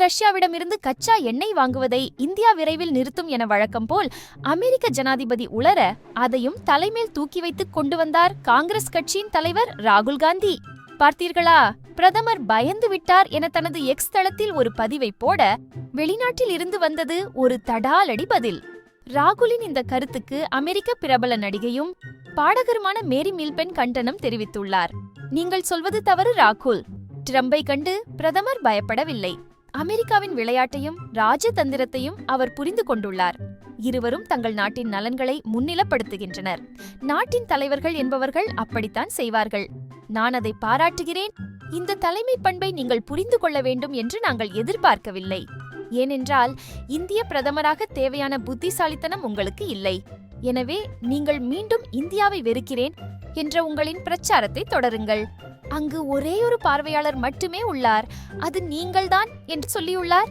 ரஷ்யாவிடமிருந்து கச்சா எண்ணெய் வாங்குவதை இந்தியா விரைவில் நிறுத்தும் என வழக்கம் போல் அமெரிக்க ஜனாதிபதி உளர அதையும் தலைமேல் தூக்கி வைத்து கொண்டு வந்தார் காங்கிரஸ் கட்சியின் தலைவர் ராகுல் காந்தி. பார்த்தீர்களா? பிரதமர் பயந்து விட்டார் என தனது எக்ஸ் தளத்தில் ஒரு பதிவை போட வெளிநாட்டில் இருந்து வந்தது ஒரு தடாலடி பதில். ராகுலின் இந்த கருத்துக்கு அமெரிக்க பிரபல நடிகையும் பாடகருமான மேரி மில்பென் கண்டனம் தெரிவித்துள்ளார். நீங்கள் சொல்வது தவறு ராகுல். ட்ரம்பை கண்டு பிரதமர் பயப்படவில்லை. அமெரிக்காவின் விளையாட்டையும் ராஜதந்திரத்தையும் அவர் புரிந்து கொண்டுள்ளார். இருவரும் தங்கள் நாட்டின் நலன்களை முன்னிலப்படுத்துகின்றனர். நாட்டின் தலைவர்கள் என்பவர்கள் அப்படித்தான் செய்வார்கள். நான் அதை பாராட்டுகிறேன். இந்த தலைமை பண்பை நீங்கள் புரிந்து கொள்ள வேண்டும் என்று நாங்கள் எதிர்பார்க்கவில்லை. ஏனென்றால் இந்திய பிரதமராக தேவையான புத்திசாலித்தனம் உங்களுக்கு இல்லை. எனவே நீங்கள் மீண்டும் இந்தியாவை வெறுக்கிறேன் என்ற உங்களின் பிரச்சாரத்தை தொடருங்கள். அங்கு ஒரே ஒரு பார்வையாளர் மட்டுமே உள்ளார். அது நீங்கள்தான் என்று சொல்லியுள்ளார்.